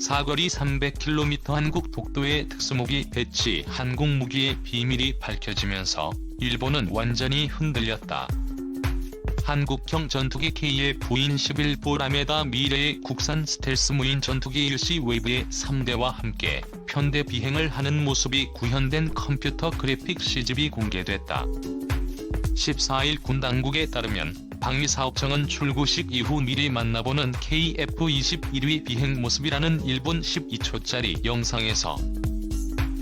사거리 300km 한국 독도의 특수무기 배치 한국 무기의 비밀이 밝혀지면서 일본은 완전히 흔들렸다. 한국형 전투기 KF-11 보 라메다 미래의 국산 스텔스 무인 전투기 일시 웨이브의 3대와 함께 편대 비행을 하는 모습이 구현된 컴퓨터 그래픽 CGV 공개됐다. 14일 군 당국에 따르면 방위사업청은 출구식 이후 미리 만나보는 KF-21위 비행 모습이라는 일본 12초짜리 영상에서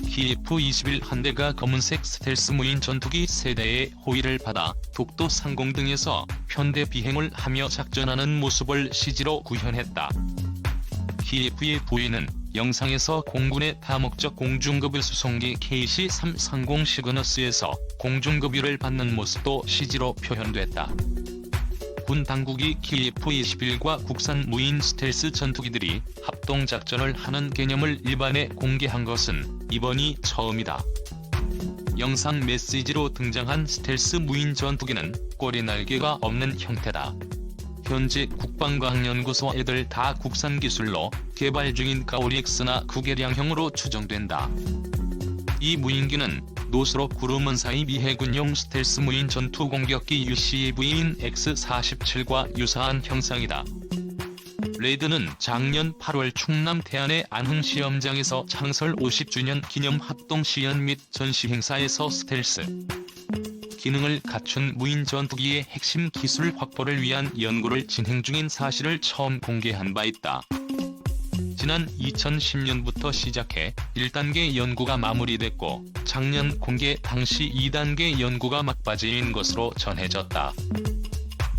KF-21 한 대가 검은색 스텔스 무인 전투기 세대의 호위를 받아 독도 상공 등에서 편대 비행을 하며 작전하는 모습을 CG로 구현했다. KF의 부위는 영상에서 공군의 다목적 공중급유 수송기 KC-330 시그너스에서 공중급유를 받는 모습도 CG로 표현됐다. 군 당국이 KF-21과 국산 무인 스텔스 전투기들이 합동 작전을 하는 개념을 일반에 공개한 것은 이번이 처음이다. 영상 메시지로 등장한 스텔스 무인 전투기는 꼬리 날개가 없는 형태다. 현재 국방과학연구소 애들 다 국산 기술로 개발 중인 가오리엑스나 구개량형으로 추정된다. 이 무인기는 노스로 구름은 사이 미 해군용 스텔스 무인 전투 공격기 UCV인 X-47과 유사한 형상이다. 레드는 작년 8월 충남 태안의 안흥 시험장에서 창설 50주년 기념 합동 시연 및 전시 행사에서 스텔스 기능을 갖춘 무인 전투기의 핵심 기술 확보를 위한 연구를 진행 중인 사실을 처음 공개한 바 있다. 지난 2010년부터 시작해 1단계 연구가 마무리됐고 작년 공개 당시 2단계 연구가 막바지인 것으로 전해졌다.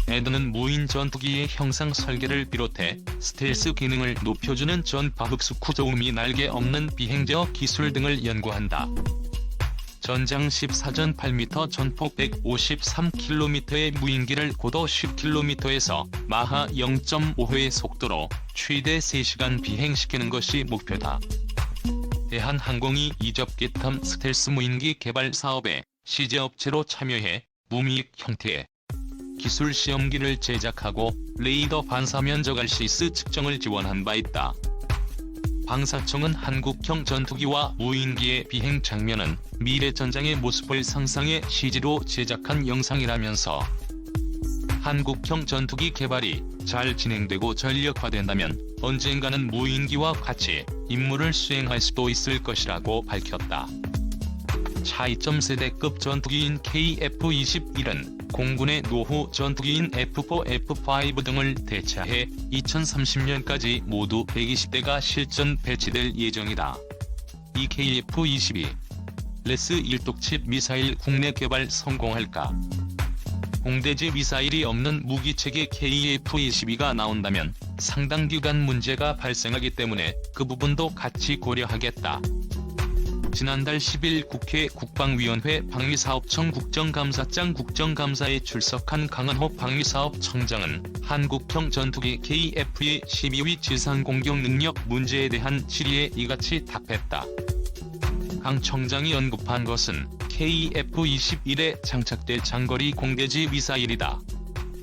에드는 무인 전투기의 형상 설계를 비롯해 스텔스 기능을 높여주는 전파 흡수 구조음이 날개 없는 비행제어 기술 등을 연구한다. 전장 14전 8m 전폭 153km의 무인기를 고도 10km에서 마하 0.5의 속도로 최대 3시간 비행시키는 것이 목표다. 대한항공이 이접기탐 스텔스 무인기 개발 사업에 시제업체로 참여해 무미익 형태의 기술 시험기를 제작하고 레이더 반사면 저갈시스 측정을 지원한 바 있다. 방사청은 한국형 전투기와 무인기의 비행 장면은 미래 전장의 모습을 상상해 CG로 제작한 영상이라면서 한국형 전투기 개발이 잘 진행되고 전력화된다면 언젠가는 무인기와 같이 임무를 수행할 수도 있을 것이라고 밝혔다. 차이점 세대급 전투기인 KF-21은 공군의 노후 전투기인 F4, F5 등을 대체해 2030년까지 모두 120대가 실전 배치될 예정이다. 이 KF-22 레스 1독칩 미사일 국내 개발 성공할까? 공대지 미사일이 없는 무기체계 KF-22가 나온다면 상당 기간 문제가 발생하기 때문에 그 부분도 같이 고려하겠다. 지난달 10일 국회 국방위원회 방위사업청 국정감사장 국정감사에 출석한 강한호 방위사업청장은 한국형 전투기 KF의 12위 지상 공격 능력 문제에 대한 질의에 이같이 답했다. 강 청장이 언급한 것은 KF-21에 장착될 장거리 공대지 미사일이다.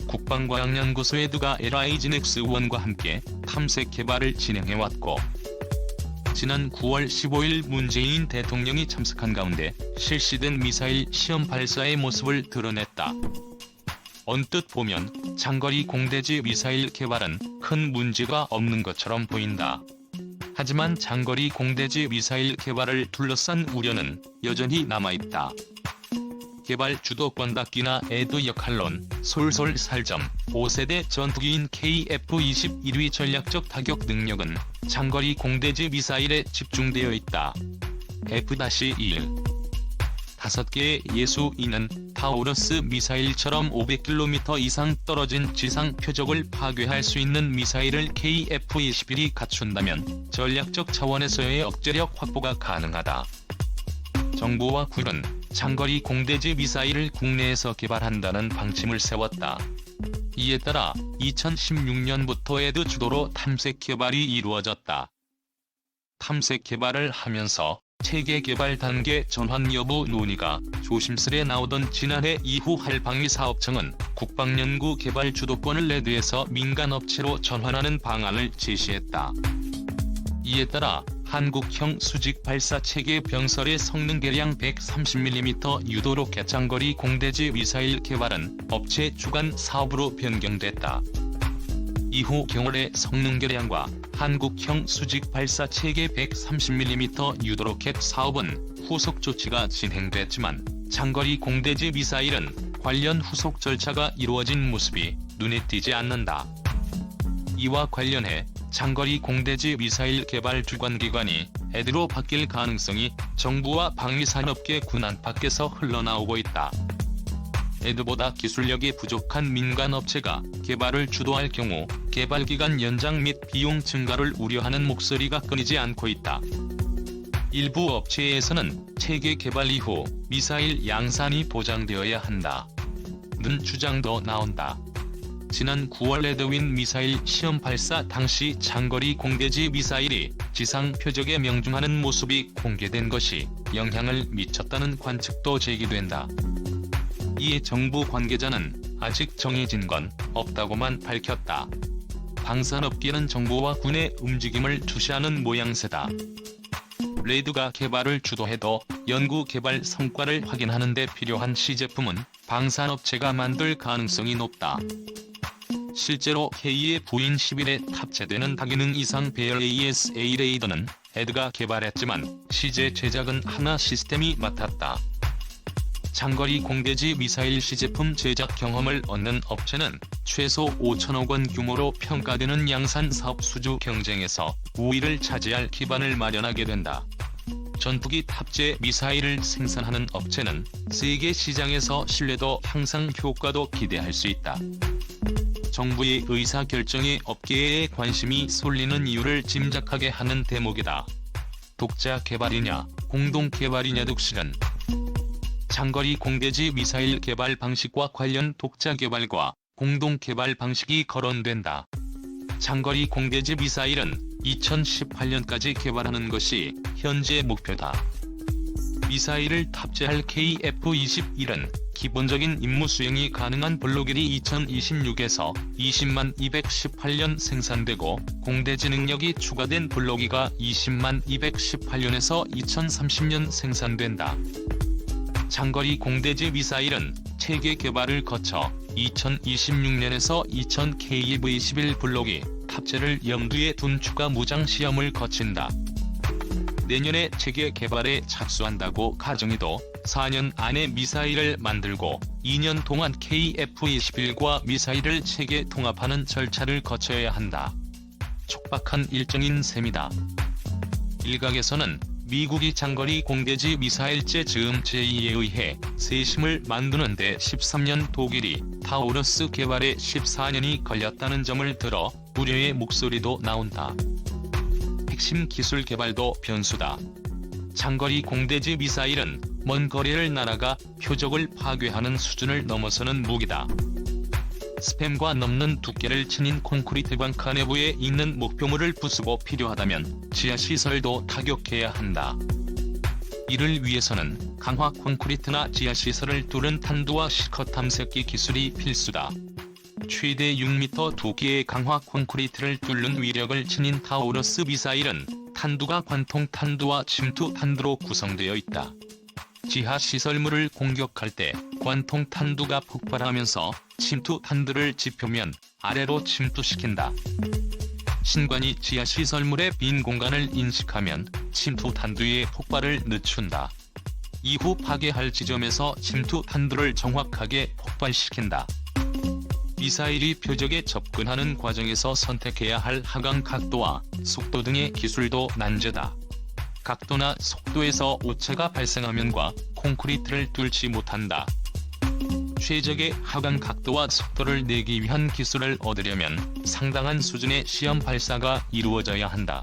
국방과학연구소의 두가 LIGNX1과 함께 탐색 개발을 진행해왔고 지난 9월 15일 문재인 대통령이 참석한 가운데 실시된 미사일 시험 발사의 모습을 드러냈다. 언뜻 보면 장거리 공대지 미사일 개발은 큰 문제가 없는 것처럼 보인다. 하지만 장거리 공대지 미사일 개발을 둘러싼 우려는 여전히 남아있다. 개발 주도권 닫기나 애도 역할론, 솔솔 살점, 5세대 전투기인 KF-21위 전략적 타격 능력은 장거리 공대지 미사일에 집중되어 있다. F-1 다섯 개의 예수인은 타우러스 미사일처럼 500km 이상 떨어진 지상 표적을 파괴할 수 있는 미사일을 KF-21이 갖춘다면 전략적 차원에서의 억제력 확보가 가능하다. 정부와 군은 장거리 공대지 미사일을 국내에서 개발한다는 방침을 세웠다. 이에 따라 2016년부터 에드 주도로 탐색 개발이 이루어졌다. 탐색 개발을 하면서 체계 개발 단계 전환 여부 논의가 조심스레 나오던 지난해 이후 할방위 사업청은 국방연구 개발 주도권을 레드에서 민간업체로 전환하는 방안을 제시했다. 이에 따라 한국형 수직 발사 체계 병설의 성능 계량 130mm 유도 로켓 장거리 공대지 미사일 개발은 업체 주관 사업으로 변경됐다. 이후 경월의 성능 개량과 한국형 수직 발사 체계 130mm 유도 로켓 사업은 후속 조치가 진행됐지만 장거리 공대지 미사일은 관련 후속 절차가 이루어진 모습이 눈에 띄지 않는다. 이와 관련해 장거리 공대지 미사일 개발 주관기관이 에드로 바뀔 가능성이 정부와 방위산업계 군안 밖에서 흘러나오고 있다. 에드보다 기술력이 부족한 민간 업체가 개발을 주도할 경우 개발 기간 연장 및 비용 증가를 우려하는 목소리가 끊이지 않고 있다. 일부 업체에서는 체계 개발 이후 미사일 양산이 보장되어야 한다. 는 주장도 나온다. 지난 9월 레드윈 미사일 시험 발사 당시 장거리 공대지 미사일이 지상 표적에 명중하는 모습이 공개된 것이 영향을 미쳤다는 관측도 제기된다. 이에 정부 관계자는 아직 정해진 건 없다고만 밝혔다. 방산업계는 정부와 군의 움직임을 주시하는 모양새다. 레이드가 개발을 주도해도 연구 개발 성과를 확인하는 데 필요한 시제품은 방산업체가 만들 가능성이 높다. 실제로 K의 부인 10일에 탑재되는 다기능 이상 배열 ASA 레이더는 에드가 개발했지만 시제 제작은 하나 시스템이 맡았다. 장거리 공대지 미사일 시제품 제작 경험을 얻는 업체는 최소 5천억 원 규모로 평가되는 양산 사업 수주 경쟁에서 우위를 차지할 기반을 마련하게 된다. 전투기 탑재 미사일을 생산하는 업체는 세계 시장에서 신뢰도 향상 효과도 기대할 수 있다. 정부의 의사 결정에 업계의 관심이 쏠리는 이유를 짐작하게 하는 대목이다. 독자 개발이냐, 공동 개발이냐 독실은 장거리 공대지 미사일 개발 방식과 관련 독자 개발과 공동 개발 방식이 거론된다. 장거리 공대지 미사일은 2018년까지 개발하는 것이 현재 목표다. 미사일을 탑재할 KF-21은 기본적인 임무 수행이 가능한 블록일이 2026에서 20만 218년 생산되고 공대지 능력이 추가된 블록이가 20만 218년에서 2030년 생산된다. 장거리 공대지 미사일은 체계 개발을 거쳐 2026년에서 2000KV-11 블록이 탑재를 염두에 둔 추가 무장 시험을 거친다. 내년에 체계 개발에 착수한다고 가정해도 4년 안에 미사일을 만들고 2년 동안 KF-21과 미사일을 체계 통합하는 절차를 거쳐야 한다. 촉박한 일정인 셈이다. 일각에서는 미국이 장거리 공대지 미사일제 즈음 제2에 의해 세심을 만드는데 13년 독일이 타우러스 개발에 14년이 걸렸다는 점을 들어 우려의 목소리도 나온다. 핵심 기술 개발도 변수다. 장거리 공대지 미사일은 먼 거리를 날아가 표적을 파괴하는 수준을 넘어서는 무기다. 스팸과 넘는 두께를 지닌 콘크리트 광카 내부에 있는 목표물을 부수고 필요하다면 지하시설도 타격해야 한다. 이를 위해서는 강화 콘크리트나 지하시설을 뚫은 탄두와 실컷 탐색기 기술이 필수다. 최대 6m 두께의 강화 콘크리트를 뚫는 위력을 지닌 타우러스 미사일은 탄두가 관통 탄두와 침투 탄두로 구성되어 있다. 지하 시설물을 공격할 때 관통 탄두가 폭발하면서 침투 탄두를 지표면 아래로 침투시킨다. 신관이 지하 시설물의 빈 공간을 인식하면 침투 탄두의 폭발을 늦춘다. 이후 파괴할 지점에서 침투 탄두를 정확하게 폭발시킨다. 미사일이 표적에 접근하는 과정에서 선택해야 할 하강 각도와 속도 등의 기술도 난제다. 각도나 속도에서 오차가 발생하면과 콘크리트를 뚫지 못한다. 최적의 하강 각도와 속도를 내기 위한 기술을 얻으려면 상당한 수준의 시험 발사가 이루어져야 한다.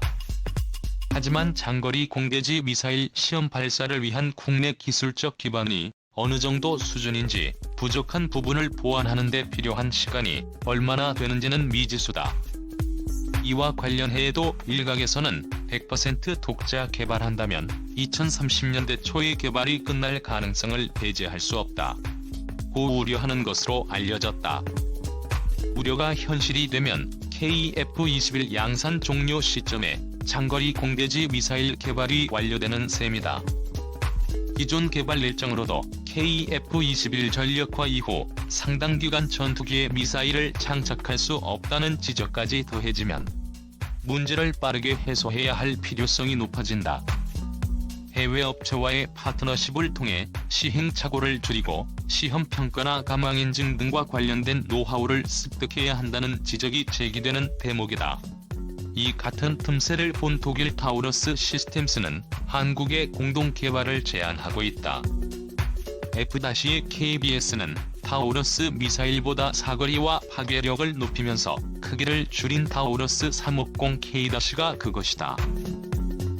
하지만 장거리 공대지 미사일 시험 발사를 위한 국내 기술적 기반이 어느 정도 수준인지 부족한 부분을 보완하는 데 필요한 시간이 얼마나 되는지는 미지수다. 이와 관련해도 일각에서는 100% 독자 개발한다면 2030년대 초에 개발이 끝날 가능성을 배제할 수 없다. 고 우려하는 것으로 알려졌다. 우려가 현실이 되면 KF-21 양산 종료 시점에 장거리 공대지 미사일 개발이 완료되는 셈이다. 기존 개발 일정으로도 KF-21 전력화 이후 상당 기간 전투기에 미사일을 장착할 수 없다는 지적까지 더해지면 문제를 빠르게 해소해야 할 필요성이 높아진다. 해외 업체와의 파트너십을 통해 시행착오를 줄이고 시험 평가나 가망 인증 등과 관련된 노하우를 습득해야 한다는 지적이 제기되는 대목이다. 이 같은 틈새를 본 독일 타우러스 시스템스는 한국의 공동 개발을 제안하고 있다. F-KBS는 타우러스 미사일보다 사거리와 파괴력을 높이면서 크기를 줄인 타우러스 350K-가 그것이다.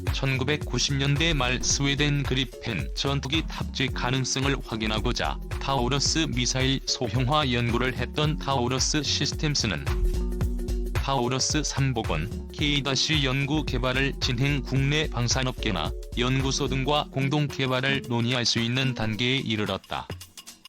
1990년대 말 스웨덴 그리펜 전투기 탑재 가능성을 확인하고자 타우러스 미사일 소형화 연구를 했던 타우러스 시스템스는 타우러스 3복원 K- 연구 개발을 진행 국내 방산업계나 연구소 등과 공동 개발을 논의할 수 있는 단계에 이르렀다.